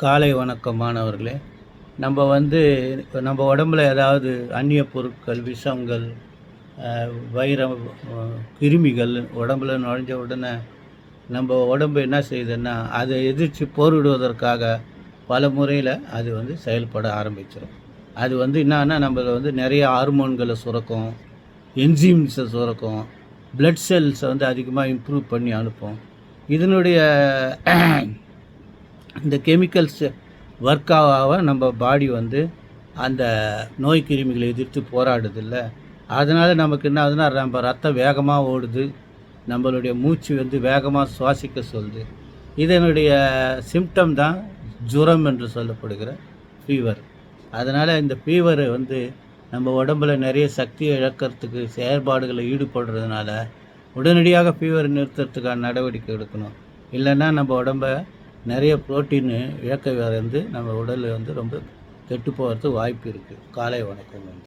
காலை வணக்கம் மாணவர்களே. நம்ம வந்து இப்போ நம்ம உடம்புல ஏதாவது அந்நிய பொருட்கள் விஷங்கள் வைரம் கிருமிகள் உடம்புல நுழைஞ்ச உடனே நம்ம உடம்பு என்ன செய்யுதுன்னா அதை எதிர்த்து போரிடுவதற்காக பல முறையில் அது வந்து செயல்பட ஆரம்பிச்சிடும் அது வந்து என்னன்னா நம்மளை வந்து நிறைய ஹார்மோன்களை சுரக்கும் என்ஜிம்ஸை சுரக்கும் பிளட் செல்ஸை வந்து அதிகமாக இம்ப்ரூவ் பண்ணி அனுப்பும். இதனுடைய இந்த கெமிக்கல்ஸ் ஒர்க் ஆக நம்ம பாடி வந்து அந்த நோய் கிருமிகளை எதிர்த்து போராடுதில்ல. அதனால் நமக்கு என்ன ஆகுதுன்னா நம்ம ரத்தம் வேகமாக ஓடுது. நம்மளுடைய மூச்சு வந்து வேகமாக சுவாசிக்க சொல்லுது. இதனுடைய சிம்டம் தான் ஜுரம் என்று சொல்லப்படுகிற ஃபீவர் அதனால் இந்த ஃபீவர் வந்து நம்ம உடம்புல நிறைய சக்தியை இழக்கிறதுக்கு செயற்பாடுகளை ஈடுபடுறதுனால உடனடியாக ஃபீவர் நிறுத்துறதுக்கான நடவடிக்கை எடுக்கணும். இல்லைன்னா நம்ம உடம்ப நிறைய புரோட்டீன் இழக்க வந்து நம்ம உடலில் வந்து ரொம்ப கெட்டு போகிறதுக்கு வாய்ப்பு இருக்குது. காலை வணக்கம் வந்து